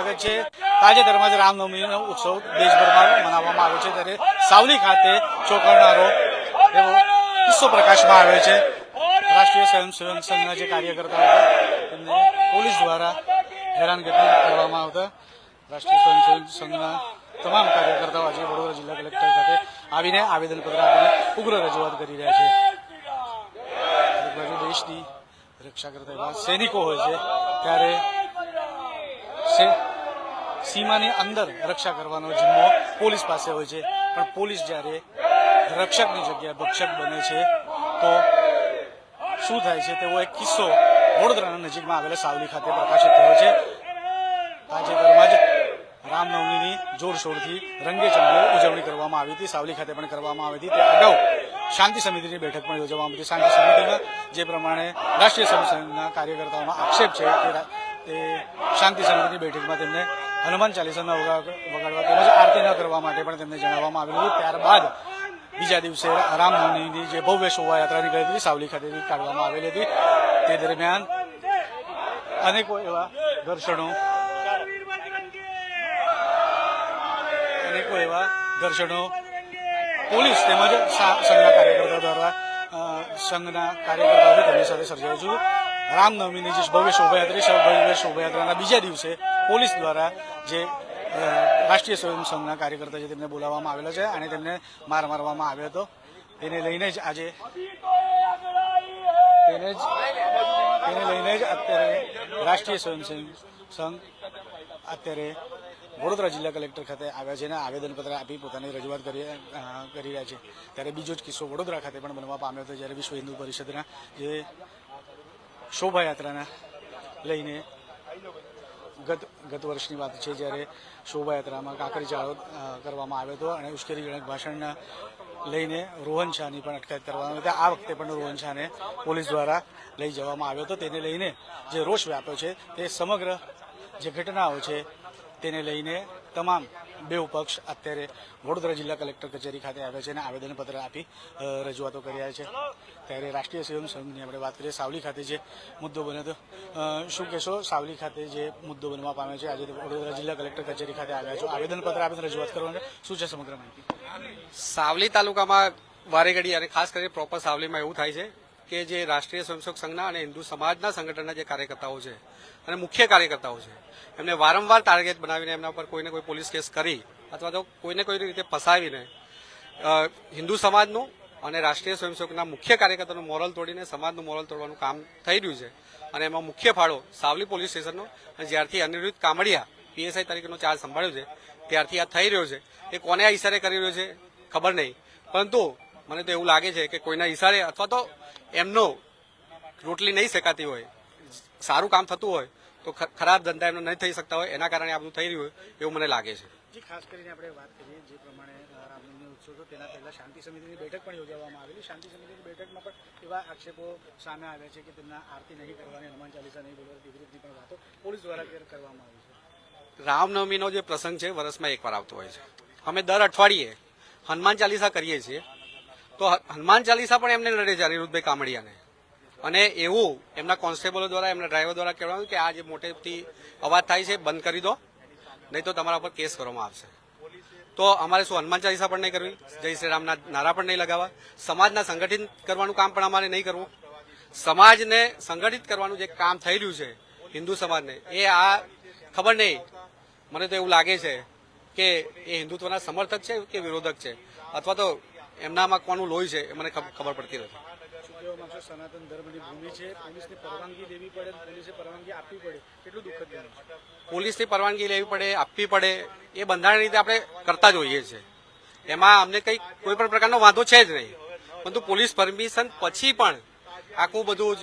સ્વાગત છે. તાજેતરમાં જ રામનવમીનો ઉત્સવ દેશભરમાં મનાવવામાં આવ્યો છે. ત્યારે સાવલી ખાતે ચોંકાવનારો એવો કિસ્સો પ્રકાશમાં આવ્યો છે. રાષ્ટ્રીય સ્વયંસેવક સંઘના જે કાર્યકર્તાઓ હતા તેમને પોલીસ દ્વારા હેરાનગતિ કરવામાં આવતા રાષ્ટ્રીય સ્વયંસેવક સંઘના તમામ કાર્યકર્તાઓ આજે વડોદરા જિલ્લા કલેક્ટર ખાતે આવીને આવેદનપત્ર આપીને ઉગ્ર રજૂઆત કરી રહ્યા છે. એક બાજુ દેશની રક્ષા કરતા એવા સૈનિકો હોય છે, ત્યારે સીમાની અંદર રક્ષા કરવાનો જિમ્મો પોલીસ પાસે હોય છે. પણ પોલીસ જ્યારે રક્ષકની જગ્યાએ ભક્ષક બને છે, તો શું થાય છે? તેવો એક કિસ્સો વડોદરાના નજીકમાં આવેલા સાવલી ખાતે પ્રકાશિત થયો છે. તાજેતરમાં જ રામનવમીની જોરશોરથી રંગે ચંગે ઉજવણી કરવામાં આવી હતી. સાવલી ખાતે પણ કરવામાં આવી હતી. તે અગાઉ શાંતિ સમિતિની બેઠક પણ યોજવામાં આવી હતી. શાંતિ સમિતિમાં જે પ્રમાણે રાષ્ટ્રીય સંઘના કાર્યકર્તાઓનો આક્ષેપ છે તે શાંતિ સમિતિની બેઠકમાં તેમને હનુમાન ચાલીસાના વગા- વગાડવા તેમજ આરતી ન કરવા માટે પણ તેમને જણાવવામાં આવેલું હતું. ત્યારબાદ બીજા દિવસે રામનવમીની જે ભવ્ય શોભાયાત્રા નીકળી હતી, સાવલી ખાતેથી કાઢવામાં આવેલી હતી. તે દરમિયાન અનેકો એવા ઘર્ષણો અનેકો એવા ઘર્ષણો પોલીસ તેમજ સંઘના કાર્યકર્તાઓ દ્વારા સંઘના કાર્યકર્તાઓ તેમની સાથે સર્જાયું છું રામનવમીની જે ભવ્ય શોભાયાત્રા ભવ્ય શોભાયાત્રાના બીજા દિવસે પોલીસ દ્વારા જે રાષ્ટ્રીય સ્વયં સંઘના કાર્યકર્તા છે તેમને બોલાવવામાં આવેલા છે અને તેમને માર મારવામાં આવ્યો હતો. તેને લઈને જ આજે તેને જ, તેને લઈને જ અત્યારે રાષ્ટ્રીય સ્વયંસેવક સંઘ અત્યારે વડોદરા જિલ્લા કલેક્ટર ખાતે આવ્યા છે અને આવેદનપત્ર આપી પોતાની રજૂઆત કરી કરી રહ્યા છે. ત્યારે બીજો જ કિસ્સો વડોદરા ખાતે પણ બનવા પામ્યો હતો જ્યારે વિશ્વ હિન્દુ પરિષદના જે શોભાયાત્રાના લઈને ગત ગત વર્ષની વાત છે જ્યારે શોભાયાત્રામાં કાંકરી ચાળો કરવામાં આવ્યો હતો અને ઉશ્કેરીજનક ભાષણ લઈને રોહન શાહની પણ અટકાયત કરવામાં આવી આ વખતે પણ રોહન શાહને પોલીસ દ્વારા લઈ જવામાં આવ્યો હતો. તેને લઈને જે રોષ વ્યાપ્યો છે તે સમગ્ર જે ઘટનાઓ છે તેને લઈને તમામ બેઉ પક્ષ અત્યારે વડોદરા જિલ્લા કલેક્ટર કચેરી ખાતે આવ્યા છે અને આવેદનપત્ર આપી રજૂઆતો રજૂઆતો કર્યા છે. ત્યારે રાષ્ટ્રીય સ્વયં સંઘની આપણે વાત કરીએ, સાવલી ખાતે જે મુદ્દો બન્યો હતો શું કહેશો? સાવલી ખાતે જે મુદ્દો બનવા પામ્યો છે, આજે વડોદરા જિલ્લા કલેક્ટર કચેરી ખાતે આવ્યા છો. આવેદનપત્ર આપીને રજૂઆત કરવાની શું છે સમગ્ર માહિતી? સાવલી તાલુકામાં વારે ઘડી અને ખાસ કરીને પ્રોપર સાવલીમાં એવું થાય છે કે જે રાષ્ટ્રીય સ્વયંસેવક સંઘના અને હિન્દુ સમાજના સંગઠનના જે કાર્યકર્તાઓ છે અને મુખ્ય કાર્યકર્તાઓ છે. એમને વારંવાર ટાર્ગેટ બનાવીને એમના પર કોઈને કોઈ પોલીસ કેસ કરી અથવા તો કોઈને કોઈ રીતે ફસાવીને હિન્દુ સમાજનું અને રાષ્ટ્રીય સ્વયંસેવકના મુખ્ય કાર્યકર્તાનું મોરલ તોડીને સમાજનું મોરલ તોડવાનું કામ થઈ રહ્યું છે. અને એમાં મુખ્ય ફાળો સાવલી પોલીસ સ્ટેશનનો જ્યારથી અનિરુદ્ધ કામડિયા પીએસઆઈ તરીકેનો ચાર્જ સંભાળ્યો છે, ત્યારથી આ થઈ રહ્યો છે. એ કોને આ ઈશારે કરી રહ્યો છે? ખબર નહીં. પરંતુ મને તો એવું લાગે છે કે કોઈના ઈશારે અથવા તો એમનો રોટલી નહીં શેકાતી હોય, સારું કામ થતું હોય તો ખરાબ ધંધા એમને નહીં થઈ શકતા હોય એના કારણે આ બધું થઈ રહ્યું હોય એવું મને લાગે છે. જે ખાસ કરીને આપણે વાત કરીએ જે પ્રમાણે રામનવમી ઉત્સવ હતો તેના પહેલા શાંતિ સમિતિની બેઠક પણ યોજવામાં આવેલી. શાંતિ સમિતિની બેઠકમાં પણ એવા આક્ષેપો સામે આવ્યા છે કે તેમના આરતી નહીં કરવાની હનુમાન ચાલીસા નહીં બોલવાની વિરુદ્ધની પણ વાતો પોલીસ દ્વારા કરવામાં આવી છે. રામનવમીનો જે પ્રસંગ છે વર્ષમાં એકવાર આવતો હોય છે. અમે દર અઠવાડિયે હનુમાન ચાલીસા કરીએ છીએ. તો હનુમાન ચાલીસા પણ એમને લડે છે અનિરુદ્ધભાઈ કામડિયાને. અને એવું એમના કોન્સ્ટેબલો દ્વારા, એમના ડ્રાઈવર દ્વારા કહેવાનું કે આ જે મોટેથી અવાજ થાય છે, બંધ કરી દો. નહીં તો તમારા પર કેસ કરવામાં આવશે. તો અમારે શું હનુમાન ચાલીસા પણ નહીં કરવી? જય શ્રી રામના નારા પણ નહીં લગાવવા. સમાજના સંગઠિત કરવાનું કામ પણ અમારે નહીં કરવું. સમાજને સંગઠિત કરવાનું જે કામ થઈ રહ્યું છે, હિન્દુ સમાજને, એ આ ખબર નહીં. મને તો એવું લાગે છે કે એ હિન્દુત્વના સમર્થક છે કે વિરોધક છે? અથવા તો એમનામાં કોનું લોહી છે, એ મને ખબ- ખબર પડતી નથી. શું કહેવા સનાતન ધર્મની ભૂમિ છે, પોલીસની પરવાનગી લેવી પડે, પોલીસે પરવાનગી આપવી પડે, કેટલું દુઃખદ પોલીસની પરવાનગી લેવી પડે, આપવી પડે, એ બંધારણ રીતે આપણે કરતા જ હોઈએ છીએ એમાં અમને કઈ કોઈ પણ પ્રકારનો વાંધો છે જ નહીં. પરંતુ પોલીસ પરમિશન પછી પણ આખું બધું જ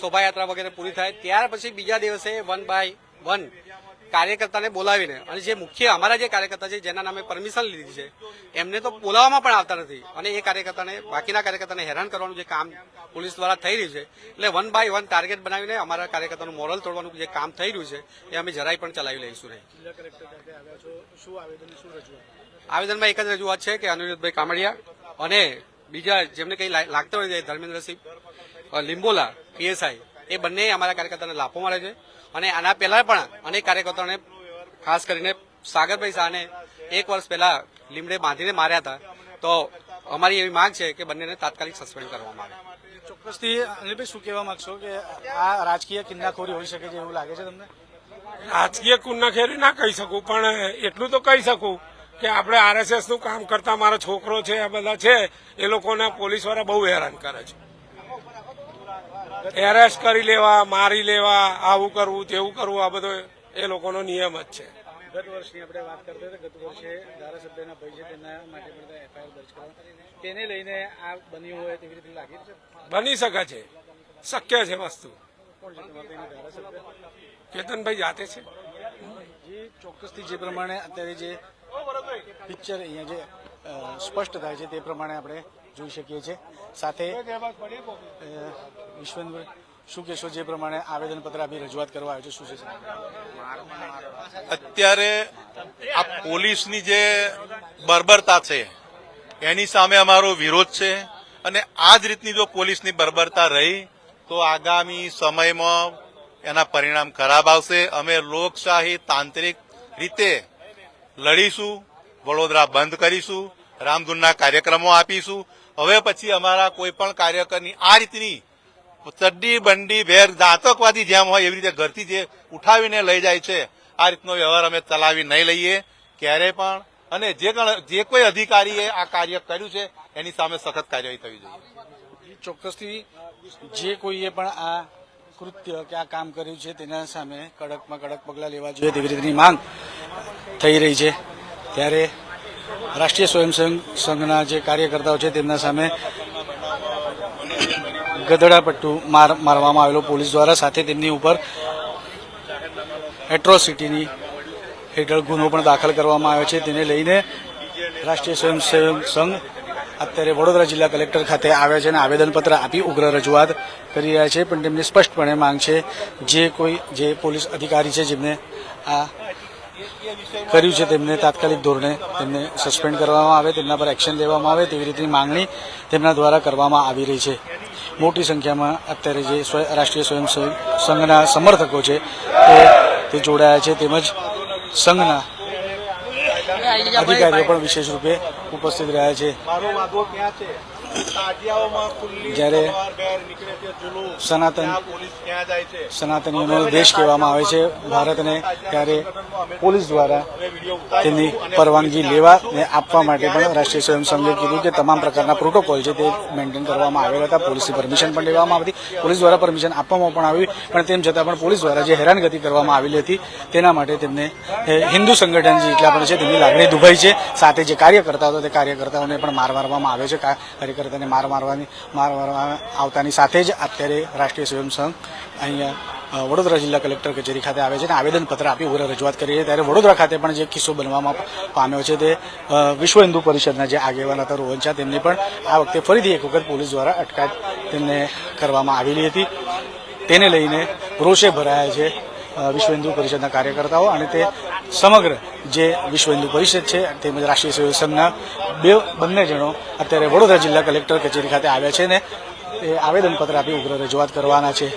શોભાયાત્રા વગેરે પૂરી થાય, ત્યાર પછી બીજા દિવસે વન બાય વન કાર્યકર્તાને બોલાવીને અને જે મુખ્ય અમારા જે કાર્યકર્તા છે જેના નામે પરમિશન લીધી છે એમને તો બોલાવવામાં પણ આવતા નથી. અને એ કાર્યકર્તાને બાકીના કાર્યકર્તાને હેરાન કરવાનું જે કામ પોલીસ દ્વારા થઈ રહ્યું છે એટલે વન બાય વન ટાર્ગેટ બનાવીને અમારા કાર્યકર્તાનું મોરલ તોડવાનું જે કામ થઈ રહ્યું છે એ અમે જરાય પણ ચલાવી લઈશું નહીં. આવેદનમાં એક જ રજૂઆત છે કે અનિરુદ્ધભાઈ કામડિયા અને બીજા જેમને કંઈ લાગતા હોય છે ધર્મેન્દ્રસિંહ લીંબોલા પીએસઆઈ એ બંને અમારા કાર્યકર્તાને લાફો મારે છે. અને આના પહેલા પણ અનેક કાર્યકર્તાઓને ખાસ કરીને સાગરભાઈ શાહને એક વર્ષ પહેલા લીમડે બાંધીને માર્યા હતા. તો અમારી એવી માંગ છે કે બંનેને તાત્કાલિક સસ્પેન્ડ કરવામાં આવે. ચોક્કસથી અનિલભાઈ શું કહેવા માંગશો કે આ રાજકીય કિન્નાખોરી હોઈ શકે છે એવું લાગે છે તમને? રાજકીય કુન્નાખેરી ના કહી શકું પણ એટલું તો કહી શકું કે આપણે આરએસએસનું કામ કરતા મારો છોકરો છે આ બધા છે એ લોકોને પોલીસવાળા બહુ હેરાન કરે છે. એરેસ્ટ કરી લેવા મારી લેવા આવું કરવું તેવું કરવું આ બધો એ લોકોનો નિયમ જ છે. ગત વર્ષની આપણે વાત કરતા હતા ગત વર્ષે ધારાસભ્યના ભાઈ છે તેના માટે પણ એફઆઈઆર દર્જ કરવા તેને લઈને આ બન્યું હોય તેવી રીતે લાગે છે? બની શકે છે. શક્ય છે વસ્તુ. કેતનભાઈ જાતે છે. જે ચોક્કસથી જે પ્રમાણે અત્યારે જે પિક્ચર અહીંયા જે સ્પષ્ટ થાય છે તે પ્રમાણે આપણે જોઈ શકીએ છીએ. સાથે વિશ્વેન્દ્ર શું કહેશો જે પ્રમાણે આવેદનપત્ર આપી રજૂઆત કરવા આવ્યો છે? શું છે અત્યારે આ પોલીસની જે બર્બરતા છે, એની સામે અમારો વિરોધ છે અને આ જ રીતની જો પોલીસની બર્બરતા રહી, તો આગામી સમયમાં એના પરિણામ ખરાબ આવશે. અમે લોકશાહી તાંત્રિક રીતે લડીશું, વડોદરા બંધ કરીશું, રામધૂનના કાર્યક્રમો આપીશું. હવે પછી અમારા કોઈ પણ કાર્યકરની આ રીતની ચડ્ડી બંડી ભેર આતંકવાદી જેમ હોય એવી રીતે ઘરથી જે ઉઠાવીને લઈ જાય છે, આ રીતનો વ્યવહાર અમે ચલાવી નહીં લઈએ ક્યારે પણ. અને જે જે કોઈ અધિકારીએ આ કાર્ય કર્યું છે, એની સામે સખત કાર્યવાહી થવી જોઈએ. ચોક્કસથી જે કોઈએ પણ આ કૃત્ય કે આ કામ કર્યું છે, તેના સામે કડકમાં કડક પગલાં લેવા જોઈએ તેવી રીતની માંગ થઈ રહી છે. ત્યારે રાષ્ટ્રીય સ્વયંસેવક સંઘના જે કાર્યકર્તાઓ છે, તેમના સામે ગધડા પટ્ટુ માર, મારવામાં આવેલો પોલીસ દ્વારા સાથે તેમની ઉપર એટ્રોસિટીની હેઠળ ગુનો પણ દાખલ કરવામાં આવ્યો છે. તેને લઈને રાષ્ટ્રીય સ્વયંસેવક સંઘ અત્યારે વડોદરા જિલ્લા કલેક્ટર ખાતે આવ્યા છે અને આવેદનપત્ર આપી ઉગ્ર રજૂઆત કરી રહ્યા છે. પણ તેમની સ્પષ્ટપણે માંગ છે, જે કોઈ, જે પોલીસ અધિકારી છે જેમને આ કર્યું છે, તેમને તાત્કાલિક ધોરણે તેમને સસ્પેન્ડ કરવામાં આવે, તેમના પર એક્શન લેવામાં આવે તેવી રીતની માંગણી તેમના દ્વારા કરવામાં આવી રહી છે. મોટી સંખ્યામાં અત્યારે જે રાષ્ટ્રીય સ્વયંસેવક સંઘના સમર્થકો છે તે તે જોડાયા છે. તેમજ સંઘના અધિકારીઓ પણ વિશેષ રૂપે ઉપસ્થિત રહ્યા છે. જ્યારે સનાતન સનાતનીઓનો દેશ કહેવામાં આવે છે ભારતને ત્યારે પોલીસ દ્વારા તેની પરવાનગી લેવા ને આપવા માટે પણ રાષ્ટ્રીય સ્વયં સંઘે કીધું કે તમામ પ્રકારના પ્રોટોકોલ છે તે મેન્ટેન કરવામાં આવેલા હતા. પોલીસની પરમિશન પણ લેવામાં આવી હતી. પોલીસ દ્વારા પરમિશન આપવામાં પણ આવી પણ તેમ છતાં પણ પોલીસ દ્વારા જે હેરાનગતિ કરવામાં આવેલી હતી તેના માટે તેમને હિન્દુ સંગઠન જે એટલા પણ છે તેમની લાગણી દુભાઈ છે. સાથે જે કાર્યકર્તાઓ હતા તે કાર્યકર્તાઓને પણ માર મારવામાં આવે છે. કા- કાર્યકર્તાને માર મારવાની, માર મારવા આવતાની સાથે જ અત્યારે રાષ્ટ્રીય સ્વયં સંઘ અહીંયા વડોદરા જિલ્લા કલેક્ટર કચેરી ખાતે આવે છે અને આવેદનપત્ર આપી ઉગ્ર રજૂઆત કરી છે. ત્યારે વડોદરા ખાતે પણ જે કિસ્સો બનવામાં પામ્યો છે તે વિશ્વ હિન્દુ પરિષદના જે આગેવાન હતા રોહન શાહ, તેમની પણ આ વખતે ફરીથી એક વખત પોલીસ દ્વારા અટકાયત તેમને કરવામાં આવેલી હતી. તેને લઈને રોષે ભરાયા છે વિશ્વ હિન્દુ પરિષદના કાર્યકર્તાઓ અને તે સમગ્ર જે વિશ્વ હિન્દુ પરિષદ છે તેમજ રાષ્ટ્રીય સેવક સંઘના બે બંને જણો અત્યારે વડોદરા જિલ્લા કલેક્ટર કચેરી ખાતે આવ્યા છે ને એ આવેદનપત્ર આપી ઉગ્ર રજૂઆત કરવાના છે.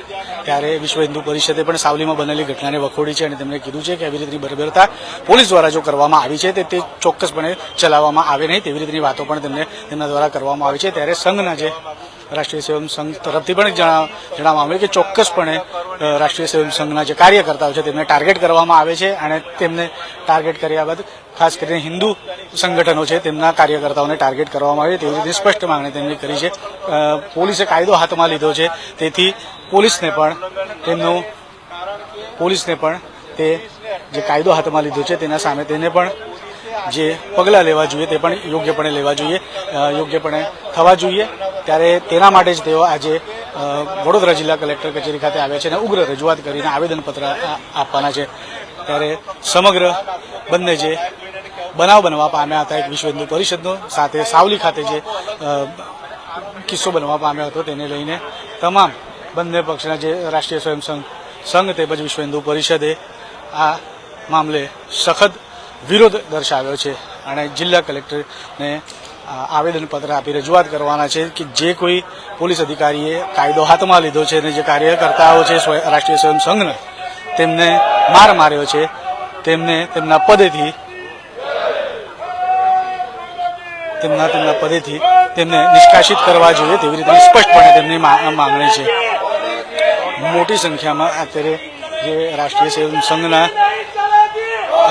ત્યારે વિશ્વ હિન્દુ પરિષદે પણ સાવલીમાં બનેલી ઘટનાને વખોડી છે અને તેમણે કીધું છે કે આવી રીતની બરબરતા પોલીસ દ્વારા જો કરવામાં આવી છે, તે તે ચોક્કસપણે ચલાવવામાં આવે નહીં તેવી રીતની વાતો પણ તેમને તેમના દ્વારા કરવામાં આવી છે. ત્યારે સંઘના જે રાષ્ટ્રીય સેવક સંઘ તરફથી પણ જણાવ- જણાવવામાં આવ્યું કે ચોક્કસપણે રાષ્ટ્રીય સેવક સંઘના જે કાર્યકર્તાઓ છે તેમને ટાર્ગેટ કરવામાં આવે છે અને તેમને ટાર્ગેટ કર્યા બાદ ખાસ કરીને હિન્દુ સંગઠનો છે તેમના કાર્યકર્તાઓને ટાર્ગેટ કરવામાં આવે તેવી રીતે સ્પષ્ટ માંગણી તેમની કરી છે. પોલીસે કાયદો હાથમાં લીધો છે. તેથી પોલીસને પણ તેમનું, પોલીસને પણ તે જે કાયદો હાથમાં લીધો છે તેના સામે તેને પણ જે પગલાં લેવા જોઈએ તે પણ યોગ્યપણે લેવા જોઈએ. યોગ્યપણે થવા જોઈએ. ત્યારે તેના માટે જ તેઓ આજે વડોદરા જિલ્લા કલેક્ટર કચેરી ખાતે આવ્યા છે અને ઉગ્ર રજૂઆત કરીને આવેદનપત્ર આપવાના છે. ત્યારે સમગ્ર બંને જે બનાવ બનવા પામ્યા હતા એક વિશ્વ હિન્દુ પરિષદનો, સાથે સાવલી ખાતે જે કિસ્સો બનવા પામ્યો હતો તેને લઈને તમામ બંને પક્ષના જે રાષ્ટ્રીય સ્વયં સંઘ તેમજ વિશ્વ હિન્દુ પરિષદે આ મામલે સખત વિરોધ દર્શાવ્યો છે. અને જિલ્લા કલેક્ટરને આવેદનપત્ર આપી રજૂઆત કરવાના છે કે જે કોઈ પોલીસ અધિકારીએ કાયદો હાથમાં લીધો છે અને જે કાર્યકર્તાઓ છે રાષ્ટ્રીય સ્વયં સંઘના, તેમને માર માર્યો છે, તેમને તેમના પદેથી, તેમના તેમના પદેથી તેમને નિષ્કાસિત કરવા જોઈએ તેવી રીતે સ્પષ્ટપણે તેમની માંગણી છે. મોટી સંખ્યામાં અત્યારે જે રાષ્ટ્રીય સેવક સંઘના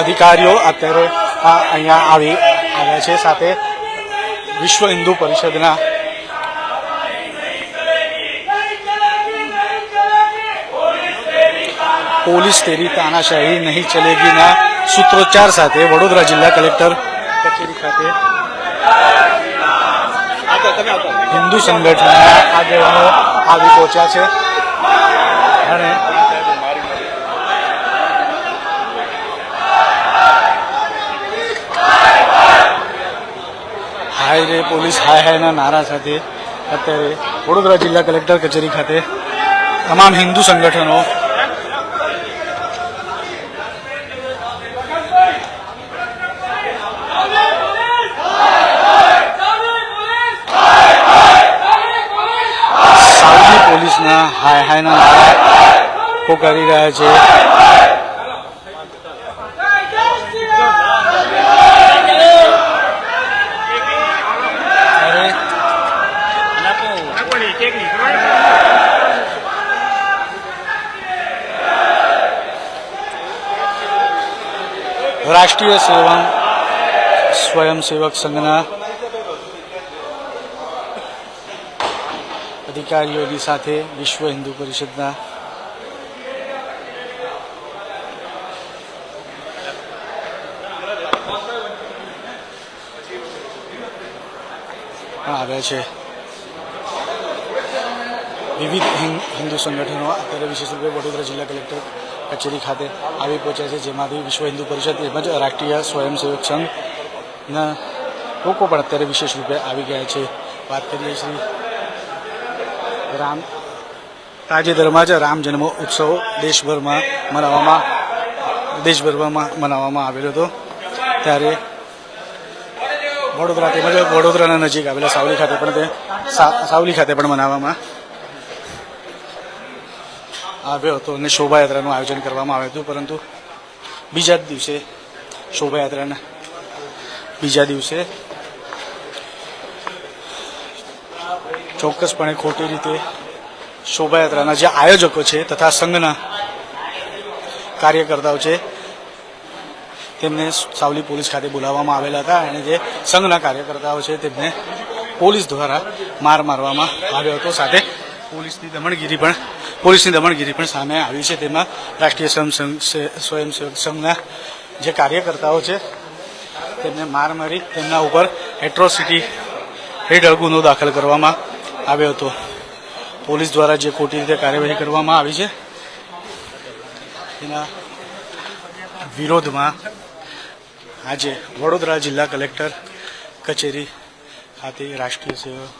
અધિકારીઓ અત્યારે અહીંયા આવી આવ્યા છે. સાથે વિશ્વ હિન્દુ પરિષદના પોલીસ તેરી તાનાશાહી નહીં ચલેગીના સૂત્રોચ્ચાર સાથે વડોદરા જિલ્લા કલેક્ટર કચેરી ખાતે હિન્દુ સંગઠનના આગેવાનો આવી પહોંચ્યા છે. અને હાય રે, પોલીસ હાય હાયના નારા સાથે અત્યારે વડોદરા જિલ્લા કલેક્ટર કચેરી ખાતે તમામ હિન્દુ સંગઠનો સાઉદી પોલીસના હાય હાયના નારા પોકારી રહ્યા છે. રાષ્ટ્રીય સેવા સ્વયંસેવક સંઘના અધિકારીઓની સાથે વિશ્વ હિન્દુ પરિષદના આવ્યા છે. વિવિધ હિન્દુ સંગઠનો, અત્યારે વિશેષ રૂપે વડોદરા જિલ્લા કલેક્ટર કચેરી ખાતે આવી પહોંચ્યા છે, જેમાંથી વિશ્વ હિન્દુ પરિષદ તેમજ રાષ્ટ્રીય સ્વયંસેવક સંઘના લોકો પણ અત્યારે વિશેષ રૂપે આવી ગયા છે. વાત કરીએ શ્રી રામ, તાજેતરમાં જ રામ જન્મ ઉત્સવ દેશભરમાં મનાવવામાં દેશભરમાં મનાવવામાં આવેલો હતો. ત્યારે વડોદરા તેમજ વડોદરાના નજીક આવેલા સાવલી ખાતે પણ તે સાવલી ખાતે પણ મનાવવામાં આવ્યો હતો અને શોભાયાત્રાનું આયોજન કરવામાં આવ્યું હતું, પરંતુ બીજા જ દિવસે શોભાયાત્રાના બીજા દિવસે ચોક્કસપણે ખોટી રીતે શોભાયાત્રાના જે આયોજકો છે તથા સંઘના કાર્યકર્તાઓ છે, તેમને સાવલી પોલીસ ખાતે બોલાવવામાં આવેલા હતા અને જે સંઘના કાર્યકર્તાઓ છે તેમને પોલીસ દ્વારા માર મારવામાં આવ્યો હતો. સાથે પોલીસની દમણગીરી પણ પોલીસની દમણગીરી પણ સામે આવી છે. તેમાં રાષ્ટ્રીય સ્વયંસેવક સંઘના જે કાર્યકર્તાઓ છે, તેમને માર મારી તેમના ઉપર એટ્રોસિટી હેઠળ ગુનો દાખલ કરવામાં આવ્યો હતો. પોલીસ દ્વારા જે ખોટી રીતે કાર્યવાહી કરવામાં આવી છે તેના વિરોધમાં આજે વડોદરા જિલ્લા કલેક્ટર કચેરી ખાતે રાષ્ટ્રીય સેવક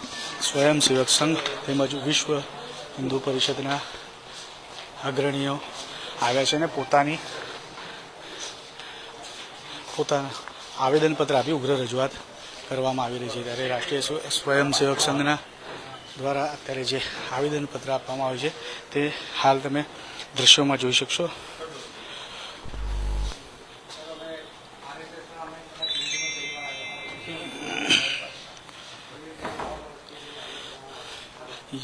સ્વયંસેવક સંઘ તેમજ વિશ્વ હિન્દુ પરિષદના અગ્રણીઓ આવ્યા છે અને પોતાની પોતાના આવેદનપત્ર આપી ઉગ્ર રજૂઆત કરવામાં આવી રહી છે. ત્યારે રાષ્ટ્રીય સ્વ- સ્વયંસેવક સંઘના દ્વારા અત્યારે જે આવેદનપત્ર આપવામાં આવ્યું છે, તે હાલ તમે દ્રશ્યોમાં જોઈ શકશો.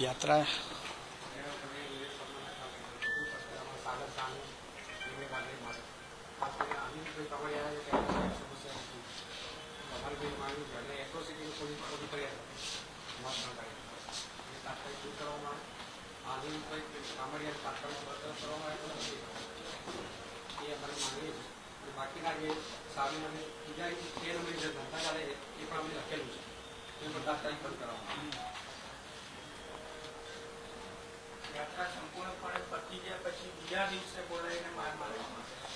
યાત્રા જે સામે બીજા તેર ધંધા એ પણ અમે લખેલું છે. એ બધા તારીખ બંધ કરવામાં સંપૂર્ણપણે પતી ગયા પછી બીજા દિવસે બોલાવીને માર મારવામાં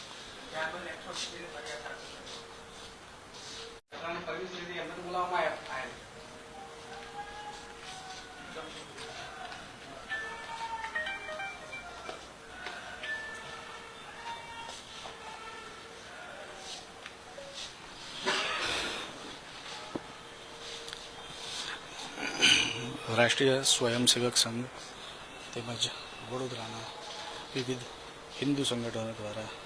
રાષ્ટ્રીય સ્વયંસેવક સંઘ તેમજ વડોદરાના વિવિધ હિન્દુ સંગઠનો દ્વારા